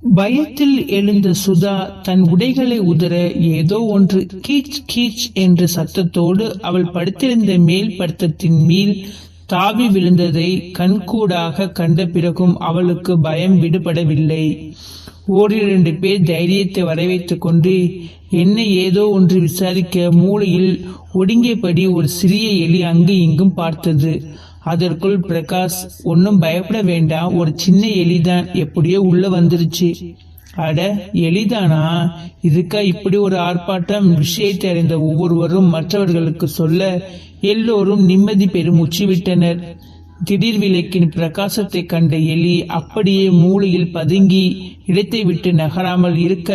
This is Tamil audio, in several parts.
பயத்தில் எழுந்த சுதா தன் உடைகளை உதற ஏதோ ஒன்று கீச் கீச் என்ற சத்தத்தோடு அவள் படுத்திருந்த மேல் படுத்தத்தின் மேல் தாவி விழுந்ததை கண்கூடாக கண்ட பிறகும் அவளுக்கு பயம் விடுபடவில்லை. ஓரிரண்டு பேர் தைரியத்தை வரவைத்துக் கொண்டு என்ன ஏதோ ஒன்று விசாரிக்க மூலையில் ஒடுங்கியபடி ஒரு சிறிய எலி அங்கு இங்கும் பார்த்தது. அதற்குள் பிரகாஷ் ஒன்னும் பயப்பட வேண்டாம். ஒரு சின்ன எலிதான் எப்படியோ உள்ள வந்துருச்சு. அட எளிதானா இதுக்கா இப்படி ஒரு ஆர்ப்பாட்டம்? விஷயத்தை அறிந்த ஒவ்வொருவரும் மற்றவர்களுக்கு சொல்ல எல்லோரும் நிம்மதி பெருமூச்சு விட்டனர். திடீர் விளக்கின் பிரகாசத்தை கண்ட எலி அப்படியே மூலையில் பதுங்கி இடத்தை விட்டு நகராமல் இருக்க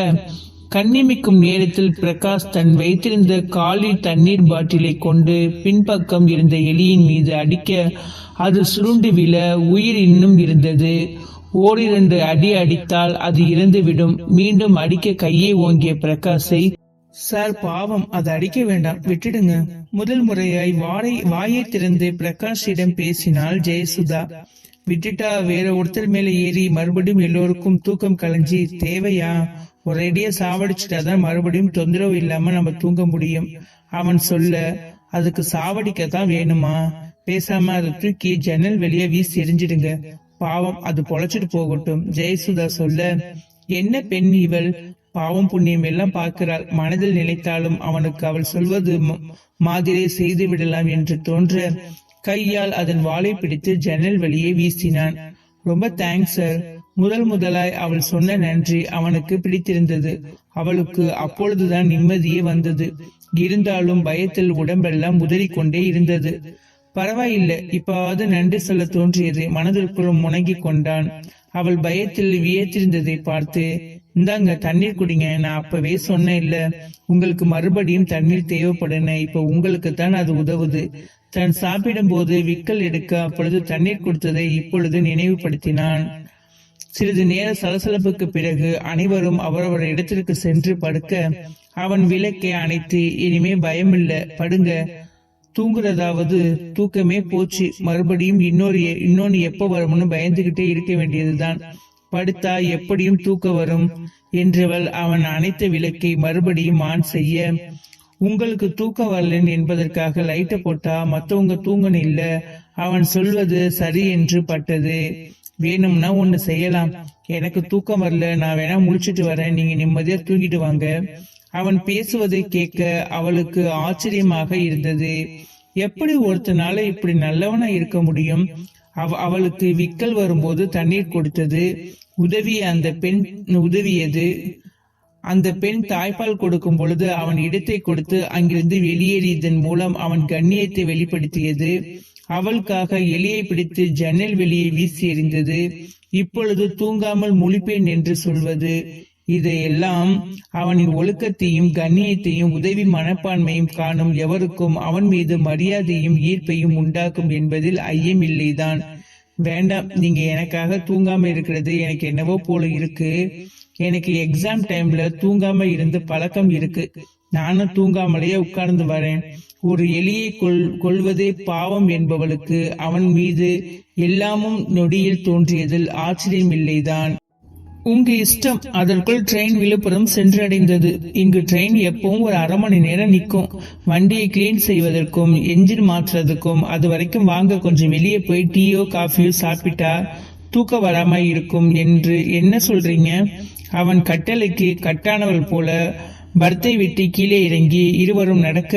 கண்ணிமிக்கும் நேரத்தில் பிரகாஷ் தன் வைத்திருந்த காலி தண்ணீர் பாட்டிலை கொண்டு பின்பக்கம் இருந்த எலியின் மீது அடிக்க அது சுருண்டு விழ உயிர் இன்னும் இருந்தது. ஓரிரண்டு அடி அடித்தால் அது இறந்துவிடும். மீண்டும் அடிக்க கையை ஓங்கிய பிரகாஷை சார் பாவம் அது அடிக்க வேண்டாம். விட்டுடுங்க. முதல் முறையாய் வாரை வாயை திறந்து பிரகாஷிடம் பேசினாள் ஜெயசுதா. விட்டுட்டா வேற ஒருத்தர் மேல ஏறி மறுபடியும் எல்லோருக்கும் தூக்கம் கலைஞ்சி தேவையா? ஒரேடியா சாவடிச்சுட்டாதான் மறுபடியும் தொந்தரவு இல்லாம நம்ம தூங்க முடியும். அவன் சொல்ல அதுக்கு சாவடிக்க தான் வேணுமா? பேசாம அதை தூக்கி ஜன்னல் வெளியே வீசி எரிஞ்சிடுங்க பாவம் அது பொழைச்சிட்டு போகட்டும். ஜெயசுதா சொல்ல என்ன பெண் இவள்? பாவம் புண்ணியம் எல்லாம் பார்க்கிறாள். மனதில் நினைத்தாலும் அவனுக்கு அவள் சொல்வது மாதிரி மாதிரியே செய்து விடலாம் என்று தோன்ற கையால் அதன் வாளை பிடித்து ஜன்னல் வழியே வீசினான். ரொம்ப தேங்க்ஸ் சார் முதல் முதலாய் அவள் சொன்ன நன்றி அவனுக்கு பிடித்திருந்தது. அவளுக்கு அப்பொழுதுதான் நிம்மதியே வந்தது. இருந்தாலும் பயத்தில் உடம்பெல்லாம் உதறிக்கொண்டே இருந்தது. பரவாயில்லை. இப்பாவது நன்றி சொல்ல தோன்றியது. மனதிற்குள் முணங்கிக் கொண்டான். அவள் பயத்தில் வியத்திருந்ததை பார்த்து இந்தாங்க தண்ணீர் குடிங்க. நான் அப்பவே சொன்னேன் இல்ல உங்களுக்கு மறுபடியும் தண்ணீர் தேவைப்படுன இப்ப உங்களுக்கு தான் அது உதவுது. தன் சாப்பிடும் போது விக்கல் எடுக்க அப்பொழுது தண்ணீர் கொடுத்ததை இப்பொழுது நினைவுபடுத்தினான். சிறிது நேர சலசலப்புக்கு பிறகு அனைவரும் அவரவர் இடத்திற்கு சென்று படுக்க அவன் விளக்கை அணைத்து இனிமே பயமில்ல படுங்க. தூங்குறதாவது தூக்கமே போச்சு. மறுபடியும் இன்னொரு இன்னொன்னு எப்ப வரும்னு பயந்துகிட்டே இருக்க வேண்டியதுதான். படுத்தா எப்படியும் தூக்க வரும் என்றவள் அவன் அனைத்த விளக்கை மறுபடியும் ஆன் செய்ய உங்களுக்கு தூக்கம் வரலன் என்பதற்காக லைட்டை போட்டா மத்தவங்க தூங்கணும் இல்ல. அவன் சொல்வது சரி என்று பட்டது. வேணும்னா ஒண்ணு செய்யலாம். எனக்கு தூக்கம் வரல நான் வேணா முடிச்சிட்டு வரேன். நீங்க நிம்மதியா தூங்கிட்டு வாங்க. அவன் பேசுவதை கேட்க அவளுக்கு ஆச்சரியமாக இருந்தது. எப்படி ஒருத்தனால இப்படி நல்லவனா இருக்க முடியும்? அவ அவளுக்கு விக்கல் வரும்போது தண்ணீர் கொடுத்தது. உதவிய அந்த பெண் உதவியது. அந்த பெண் தாய்ப்பால் கொடுக்கும் பொழுது அவன் இடத்தை கொடுத்து அங்கிருந்து வெளியேறியதன் மூலம் அவன் கண்ணியத்தை வெளிப்படுத்தியது. அவளுக்காக எலியை பிடித்து ஜன்னல் வெளியே வீசி எறிந்தது. இப்பொழுது தூங்காமல் முழிப்பேன் என்று சொல்வது. இதையெல்லாம் அவனின் ஒழுக்கத்தையும் கண்ணியத்தையும் உதவி மனப்பான்மையும் காணும் எவருக்கும் அவன் மீது மரியாதையும் ஈர்ப்பையும் உண்டாக்கும் என்பதில் ஐயம் இல்லைதான். வேண்டாம் நீங்க எனக்காக தூங்காம இருக்கிறது எனக்கு என்னவோ போல இருக்கு. எனக்கு எக்ஸாம் டைம்ல தூங்காம இருந்து பழக்கம் இருக்கு. நானும் தூங்காமலேயே உட்கார்ந்து வரேன். ஒரு எலியை கொல் கொள்வதே பாவம் என்பவளுக்கு அவன் மீது எல்லாமும் நொடியில் தோன்றியதில் ஆச்சரியம் இல்லைதான் உங்க இஷ்டம் அதற்குள் ட்ரெயின் விழுப்புரம் சென்றடைந்தது. இங்கு ட்ரெயின் எப்பவும் ஒரு அரை மணி நேரம் நிற்கும். வண்டியை கிளீன் செய்வதற்கும் என்ஜின் மாற்றுறதுக்கும் அது வரைக்கும் வாங்க கொஞ்சம் வெளியே போய் டீயோ காஃபியோ சாப்பிட்டா தூக்கம் வராம இருக்கும் என்று என்ன சொல்றீங்க? அவன் கட்டளைக்கு கட்டானவள் போல பர்த்தை விட்டு கீழே இறங்கி இருவரும் நடக்க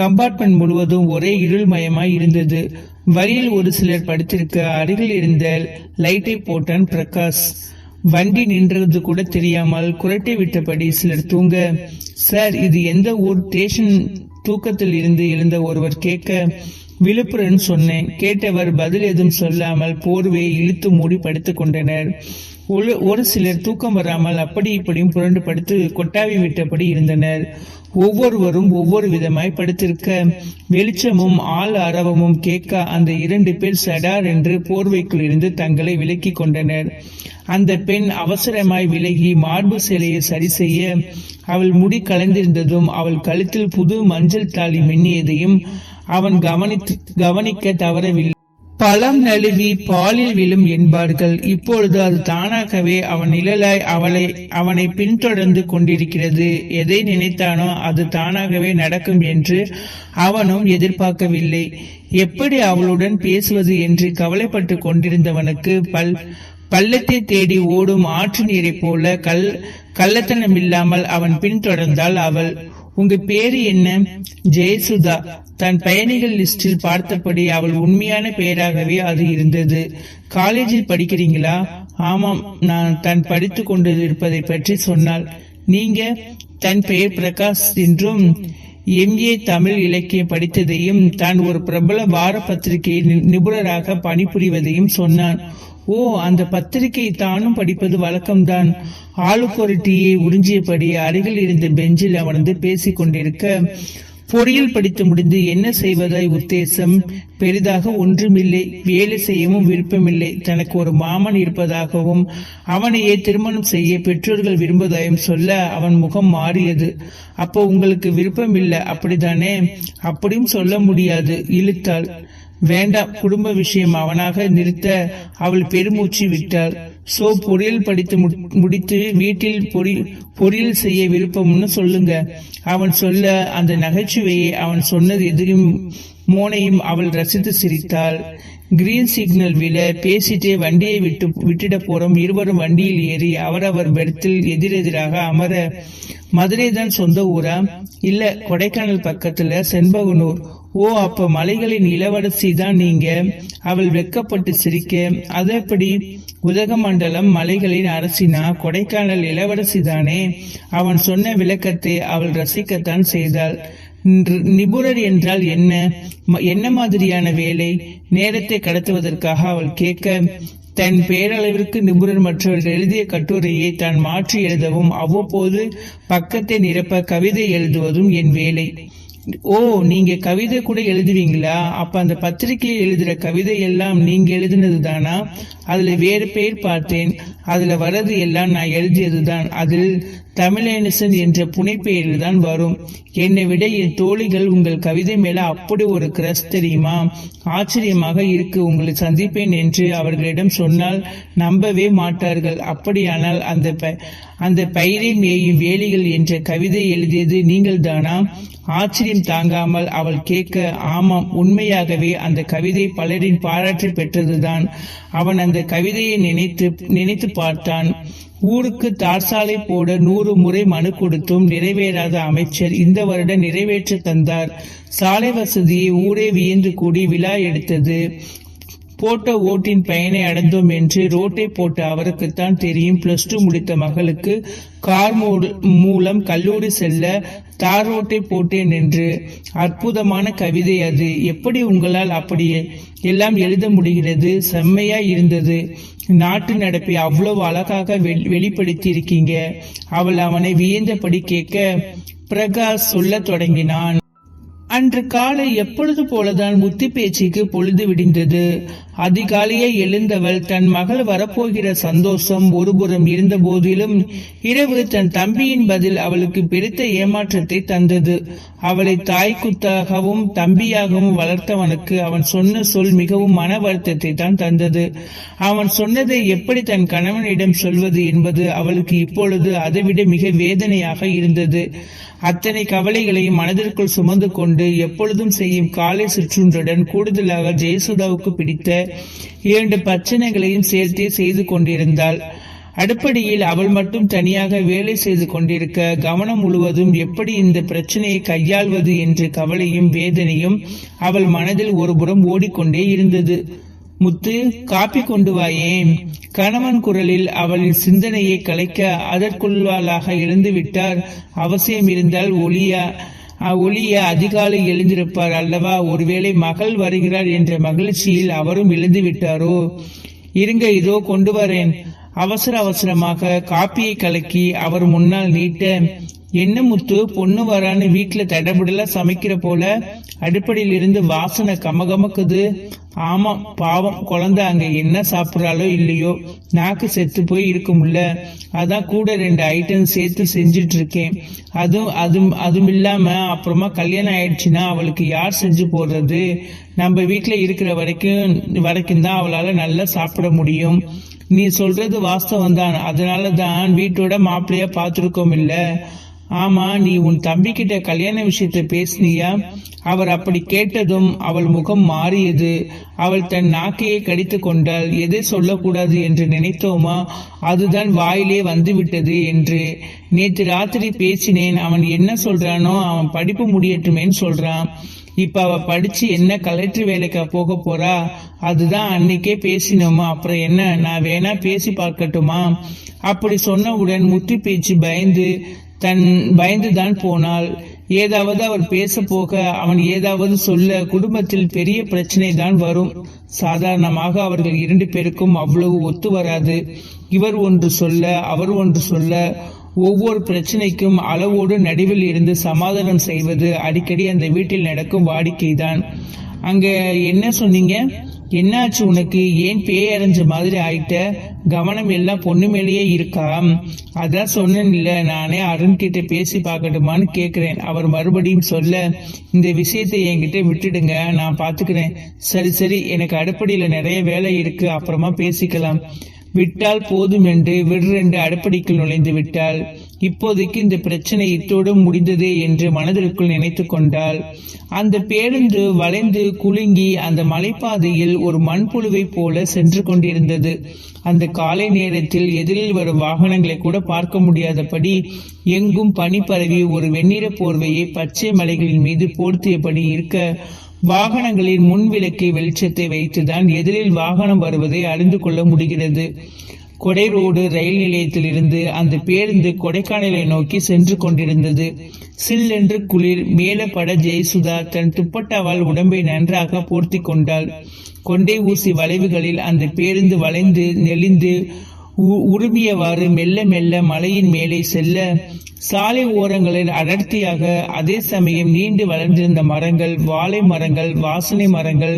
கம்பார்ட்மெண்ட் முழுவதும் ஒரே இருள்மயமாய் இருந்தது. வழியில் ஒரு சிலர் படுத்திருக்க அருகில் இருந்த லைட்டை போட்டான் பிரகாஷ். வண்டி நின்றது கூட தெரியாமல் குரட்டை விட்டபடி சிலர் தூங்க சார் இது எந்த ஊர்? ஸ்டேஷன் தூக்கத்தில் இருந்து எழுந்த ஒருவர் கேட்க விழுப்புரம் சொன்னேன். கேட்டவர் பதில் எதுவும் சொல்லாமல் போர்வையை இழுத்து மூடி படுத்துக் கொண்டனர். ஒரு ஒரு சிலர் தூக்கம் வராமல் அப்படி இப்படியும் புரண்டு படுத்து கொட்டாவி விட்டபடி இருந்தனர். ஒவ்வொருவரும் ஒவ்வொரு விதமாய் படுத்திருக்க வெளிச்சமும் ஆள் அரவமும் கேட்க அந்த இரண்டு பேர் சடார் என்று போர்வைக்குள் இருந்து தங்களை விலக்கி கொண்டனர். அந்த பெண் அவசரமாய் விலகி மார்பு சிலையை சரி செய்ய அவள் முடி கலைந்திருந்ததும் அவள் கழுத்தில் புது மஞ்சள் தாலி மின்னியதையும் அவன் கவனித்து கவனிக்க தவறவில்லை. பழம் நழுவி பாலில் விழும் என்பார்கள். இப்பொழுது அது தானாகவே அவன் நிழலாய் அவளை அவனை பின்தொடர்ந்து கொண்டிருக்கிறது. எதை நினைத்தானோ அது தானாகவே நடக்கும் என்று அவனும் எதிர்பார்க்கவில்லை. எப்படி அவளுடன் பேசுவது என்று கவலைப்பட்டு கொண்டிருந்தவனுக்கு பல் பள்ளத்தை தேடி ஓடும் ஆற்று நீரைப் போல கல் கள்ளத்தனம் இல்லாமல் அவன் பின்தொடர்ந்தாள் அவள். உங்க பேரு என்ன? ஜெயசுதா. தன் பயணிகள் லிஸ்டில் பார்த்தபடி அவள் உண்மையான பெயராகவே அது இருந்தது. காலேஜில் படிக்கிறீங்களா? ஆமாம் நான் தான் படித்துக் கொண்டிருப்பதை பற்றி சொன்னாள். நீங்க? தன் பெயர் பிரகாஷ் என்றும் எம்ஏ தமிழ் இலக்கியம் படித்ததையும் தான் ஒரு பிரபல வார பத்திரிகையில் நி- நிபுணராக பணிபுரிவதையும் சொன்னான். ஓ அந்த பத்திரிகை தானும் படிப்பது வழக்கம்தான். ஆளுக்கொரு டீயை உறிஞ்சியபடி அருகில் இருந்த பெஞ்சில் அமர்ந்து பேசிக் கொண்டிருக்க பொறியியல் படித்து முடிந்து என்ன செய்வதாய் உத்தேசம்? பெரிதாக ஒன்றுமில்லை வேலை செய்யவும் விருப்பமில்லை. தனக்கு ஒரு மாமன் இருப்பதாகவும் அவனையே திருமணம் செய்ய பெற்றோர்கள் விரும்புவதாயும் சொல்ல அவன் முகம் மாறியது. அப்போ உங்களுக்கு விருப்பம் இல்லை அப்படிதானே அப்படியும் சொல்ல முடியாது இழுத்தாள். வேண்டாம் குடும்ப விஷயம் அவனாக நிறுத்த அவள் பெருமூச்சு விட்டாள். சோ பொரியல் படித்து முடித்து வீட்டில் பொறி பொரியல் செய்ய விருப்பம்னு சொல்லுங்க. அவன் சொல்ல அந்த நகைச்சுவையை அவன் சொன்னது எதிரும் மோனையும் அவள் ரசித்து சிரித்தாள். கிரீன் சிக்னல் விழ பேசிட்டே வண்டியை விட்டு விட்டுட போறோம். இருவரும் வண்டியில் ஏறி அவரவர் பெர்த்தில் எதிரெதிராக அமர மதுரை தான் சொந்த ஊரா? இல்ல கொடைக்கானல் பக்கத்துல செண்பகனூர். ஓ அப்ப மலைகளின் இளவரசி தான் நீங்க. அவள் வெக்கப்பட்டு சிரிக்க அதப்படி உதகமண்டலம் மலைகளின் அரசினா? கொடைக்கானல் இளவரசி தானே அவன் சொன்ன விளக்கத்தை அவள் ரசிக்கத்தான் செய்தாள். நிபுணர் என்றால் என்ன? ம- என்ன மாதிரியான வேலை? நேரத்தை கடத்துவதற்காக அவள் கேட்க தன் பேரளவிற்கு நிபுணர் மற்றவர்கள் எழுதிய கட்டுரையை தான் மாற்றி எழுதவும் அவ்வப்போது பக்கத்தை நிரப்ப கவிதை எழுதுவதும் என் வேலை. ஓ நீங்க கவிதை கூட எழுதுவீங்களா? அப்ப அந்த பத்திரிகையை எழுதுற கவிதை எல்லாம் நீங்க எழுதினது தானா? அதுல வேறு பெயர் பார்த்தேன். அதுல வர்றது எல்லாம் நான் எழுதியதுதான். அதில் தமிழேனசன் என்ற புனைப்பெயரில் தான் வரும். என்னை விட என் தோழிகள் உங்கள் கவிதை மேல அப்படி ஒரு கிரஸ் தெரியுமா? ஆச்சரியமாக இருக்கு உங்களை சந்திப்பேன் என்று அவர்களிடம் சொன்னால் நம்பவே மாட்டார்கள். அப்படியானால் அந்த ப- அந்த பயிரை மேயும் வேலிகள் என்ற கவிதை எழுதியது நீங்கள் தானா ஆச்சரியம் தாங்காமல் அவள் கேட்க ஆமாம் உண்மையாகவே அந்த கவிதை பலரின் பாராட்டு பெற்றதுதான். அவன் அந்த கவிதையை நினைத்து நினைத்து பார்த்தான். ஊருக்கு தார்சாலை போட நூறு முறை மனு கொடுத்தும் நிறைவேறாத அமைச்சர் இந்த வருடம் நிறைவேற்ற தந்தார். சாலை வசதியை ஊரே வியந்து கூடி விழா எடுத்தது. போட்ட ஓட்டின் பயனை அடைந்தோம் என்று ரோட்டை போட்ட அவருக்குத்தான் தெரியும். பிளஸ் டூ முடித்த மகளுக்கு கார் மூலம் கல்லூரி செல்ல தார் ரோட்டை போட்டேன் என்று அற்புதமான கவிதை அது. எப்படி உங்களால் அப்படி எல்லாம் எழுத முடிகிறது? செம்மையா இருந்தது. நாட்டு நடப்பை அவ்வளவு அழகாக வெளி- வெளிப்படுத்தி இருக்கீங்க அவள் அவனை வியந்தபடி கேட்க பிரகாஷ் சொல்லத் தொடங்கினான். அன்று காலை எப்பொழுது போலதான் புத்தி பேச்சுக்கு பொழுது விடிந்தது. அதிகாலையே எழுந்தவள் தன் மகள் வரப்போகிற சந்தோஷம் ஒருபுறம் இருந்த போதிலும் இரவு தன் தம்பியின் பதில் அவளுக்கு பெருத்த ஏமாற்றத்தை தந்தது. அவளை தாய்க்குத்தாகவும் தம்பியாகவும் வளர்த்தவனுக்கு அவன் சொன்ன சொல் மிகவும் மன வருத்தத்தை தான் தந்தது. அவன் சொன்னதை எப்படி தன் கணவனிடம் சொல்வது என்பது அவளுக்கு இப்பொழுது அதைவிட மிக வேதனையாக இருந்தது. அத்தனை கவலைகளையும் மனதிற்குள் சுமந்து கொண்டு எப்பொழுதும் செய்யும் காலை சுற்றுன்றுடன் கூடுதலாக ஜெயசுதாவுக்கு பிடித்த இரண்டு பிரச்சனைகளையும் சேர்த்தே செய்து கொண்டிருந்தாள். அடுப்படியில் அவள் மட்டும் தனியாக வேலை செய்து கொண்டிருக்க கவனம் முழுவதும் எப்படி இந்த பிரச்சனையை கையாள்வது என்ற கவலையும் வேதனையும் அவள் மனதில் ஒருபுறம் ஓடிக்கொண்டே இருந்தது. முத்து காப்பி கொண்டு வாயேன் கணவன் குரலில் அவளின் சிந்தனையை கலைக்க அதற்குள்ளாளாக எழுந்து விட்டார் அவசியம் இருந்தால் ஒளியா ஒளிய அதிகாலை எழுந்திருப்பார் அல்லவா? ஒருவேளை மகள் வருகிறார் என்ற மகிழ்ச்சியில் அவரும் எழுந்து விட்டாரோ இருங்க இதோ கொண்டு வரேன். அவசர அவசரமாக காப்பியை கலக்கி அவர் முன்னால் நீட்ட என்ன முத்து பொண்ணு வரான்னு வீட்டுல தடபுடலா சமைக்கிற போல? அடுப்படியில் இருந்து வாசனை கமகமக்குது. ஆமா பாவம் குழந்தை அங்க என்ன சாப்பிட்றாலோ இல்லையோ நாக்கு செத்து போய் இருக்கும்ல அதான் கூட ரெண்டு ஐட்டம் சேர்த்து செஞ்சுட்டு இருக்கேன் அதுவும் அதுவும் அதுவும் இல்லாம அப்புறமா கல்யாணம் ஆயிடுச்சுன்னா அவளுக்கு யார் செஞ்சு போடுறது? நம்ம வீட்டுல இருக்கிற வரைக்கும் வரைக்கும் தான் அவளால நல்லா சாப்பிட முடியும். நீ சொல்றது வாஸ்தவம் தான். அதனால தான் வீட்டோட மாப்பிள்ளையா பார்த்துருக்கோம் இல்ல. ஆமா நீ உன் தம்பி கிட்ட கல்யாண விஷயத்த பேசுனியா? அவர் அப்படி கேட்டதும் அவள் முகம் மாறியது. அவள் தன் நாக்கையை கடித்து கொண்டால் எதை சொல்லக்கூடாது என்று நினைத்தோமா? அதுதான் வாயிலே வந்துவிட்டது என்று. நேற்று ராத்திரி பேசினேன். அவன் என்ன சொல்றானோ அவன் படிப்பு முடியட்டுமேன்னு சொல்றான். இப்ப அவ படிச்சு என்ன கலெக்டர் வேலைக்கா போக போறா? அதுதான் அன்னைக்கே பேசினோமா? அப்புறம் என்ன? நான் வேணா பேசி பார்க்கட்டுமா? அப்படி சொன்னவுடன் முத்தி பேச்சு பயந்து தன் பயந்துதான் போனாள். ஏதாவது அவர் பேச போக அவன் ஏதாவது சொல்ல குடும்பத்தில் பெரிய பிரச்சனை தான் வரும். சாதாரணமாக அவர்கள் இரண்டு பேருக்கும் அவ்வளவு ஒத்து வராது. இவர் ஒன்று சொல்ல அவர் ஒன்று சொல்ல ஒவ்வொரு பிரச்சனைக்கும் அளவோடு நடுவில் இருந்து சமாதானம் செய்வது அடிக்கடி அந்த வீட்டில் நடக்கும் வாடிக்கைதான். அங்க என்ன சொன்னீங்க? என்னாச்சு உனக்கு? ஏன் பேயறைஞ்ச மாதிரி ஆயிட்ட? கவனம் எல்லாம் பொண்ணு மேலேயே இருக்கா? அதான் சொன்னேன் இல்ல நானே அருண் கிட்ட பேசி பார்க்கட்டுமான்னு கேக்குறேன். அவர் மறுபடியும் சொல்ல இந்த விஷயத்தை என்கிட்ட விட்டுடுங்க நான் பாத்துக்கிறேன். சரி சரி எனக்கு அடுப்படியில நிறைய வேலை இருக்கு அப்புறமா பேசிக்கலாம். விட்டால் போதும் என்று விடுரென்று அடுப்படிக்குள் நுழைந்து விட்டாள். இப்போதைக்கு இந்த பிரச்சனை இத்தோடு முடிந்ததே என்று மனதிற்குள் நினைத்து கொண்டாள். அந்த பேருந்து வளைந்து குலுங்கி அந்த மலைப்பாதையில் ஒரு மண்புழுவை போல சென்று கொண்டிருந்தது. அந்த காலை நேரத்தில் எதிரில் வரும் வாகனங்களை கூட பார்க்க முடியாதபடி எங்கும் பனி பரவி ஒரு வெண்ணிற போர்வையை பச்சை மலைகளின் மீது போர்த்தியபடி இருக்க வாகனங்களின் முன் விளக்கை வெளிச்சத்தை வைத்துதான் எதிரில் வாகனம் வருவதை அறிந்து கொள்ள முடிகிறது. கொடை ரோடு ரயில் நிலையத்திலிருந்து அந்த பேருந்து கொடைக்கானலை நோக்கி சென்று கொண்டிருந்தது. சில்லென்று குளிர் மேலப்பட ஜெயசுதா தன் துப்பட்டாவால் உடம்பை நன்றாக போர்த்தி கொண்டாள். கொண்டை ஊசி வளைவுகளில் அந்த பேருந்து வளைந்து நெளிந்து உ- உருமியவாறு மெல்ல மெல்ல மலையின் மேலே செல்ல சாலை ஓரங்களில் அடர்த்தியாக அதே சமயம் நீண்டு வளர்ந்திருந்த மரங்கள் வாழை மரங்கள் வாசனை மரங்கள்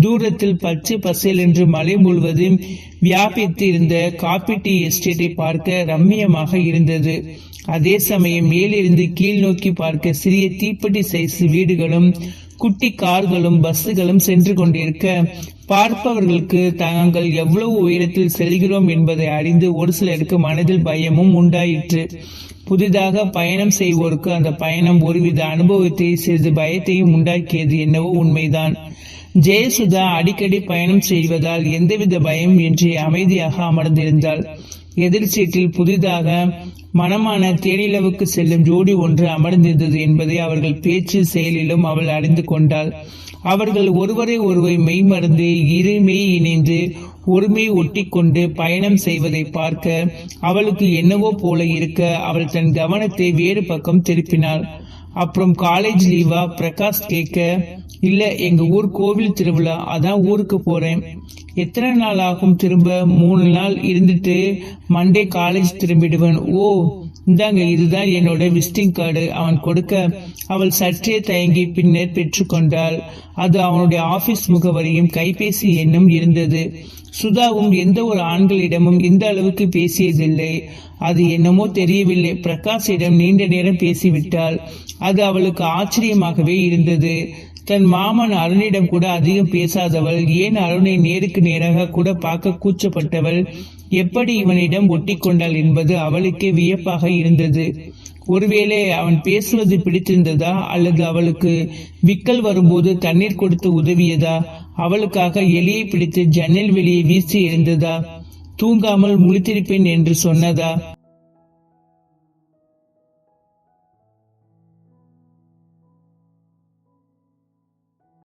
தூரத்தில் பச்சை பசேல் என்று மலை முழுவதும் வியாபித்து இருந்த காப்பி டீ எஸ்டேட்டை பார்க்க ரம்மியமாக இருந்தது. அதே சமயம் மேலிருந்து கீழ் நோக்கி பார்க்க சிறிய தீப்பெட்டி சைஸ் வீடுகளும் குட்டி கார்களும் பஸ்ஸுகளும் சென்று கொண்டிருக்க பார்ப்பவர்களுக்கு தாங்கள் எவ்வளவு உயரத்தில் செல்கிறோம் என்பதை அறிந்து ஒரு சிலருக்கு மனதில் பயமும் உண்டாயிற்று. புதிதாக பயணம் செய்வோருக்கு அந்த பயணம் ஒருவித அனுபவத்தை சிறிது பயத்தையும் உண்டாக்கியது என்னவோ உண்மைதான். ஜெயசுதா அடிக்கடி பயணம் செய்வதால் எந்தவித பயம் இன்றி அமைதியாக அமர்ந்திருந்தாள். எதிர் சீட்டில் புதிதாக மனமான தேனிலவுக்கு செல்லும் ஜோடி ஒன்று அமர்ந்திருந்தது என்பதை அவர்கள் பேச்சு செயலிலும் அவள் அறிந்து கொண்டாள். அவர்கள் ஒருவரை ஒருவர் மெய்மறந்து இருமை இணைந்து ஒருமை ஒட்டி கொண்டு பயணம் செய்வதை பார்க்க அவளுக்கு என்னவோ போல இருக்க அவள் தன் கவனத்தை வேறு பக்கம் திருப்பினாள். அப்புறம் காலேஜ் லீவா பிரகாஷ் கேட்க இல்ல எங்க ஊர் கோவில் திருவிழா அதான் ஊருக்கு போறேன். எத்தனை நாள் ஆகும் திரும்ப? மூணு நாள் இருந்துட்டு மண்டே காலேஜ் திரும்பிடுவேன். ஓ இந்தாங்க இதுதான் என்னோட விசிட்டிங் கார்டு அவன் கொடுக்க. அவள் சற்றே தயங்கி பின்னர் பெற்றுக்கொண்டாள் அது அவனுடைய ஆபீஸ் முகவரியும் கைபேசி எண்ணும் இருந்தது. சுதாவும் எந்த ஒரு ஆண்களிடமும் இந்த அளவுக்கு பேசியதில்லை. அது என்னமோ தெரியவில்லை. பிரகாஷிடம் நீண்ட நேரம் பேசிவிட்டாள். அது அவளுக்கு ஆச்சரியமாகவே இருந்தது. தன் மாமன் அருணிடம் கூட அதிகம் பேசாதவள் ஏன் அருணை நேருக்கு நேராக கூட பார்க்க கூச்சப்பட்டவள்? எப்படி இவனிடம் ஒட்டி கொண்டாள் என்பது அவளுக்கே வியப்பாக இருந்தது. ஒருவேளை அவன் பேசுவது பிடித்திருந்ததா அல்லது அவளுக்கு விக்கல் வரும்போது தண்ணீர் கொடுத்து உதவியதா? அவளுக்காக எலியை பிடித்து ஜன்னல் வெளியே வீசி எழுந்ததா தூங்காமல் முழித்திருப்பேன் என்று சொன்னதா?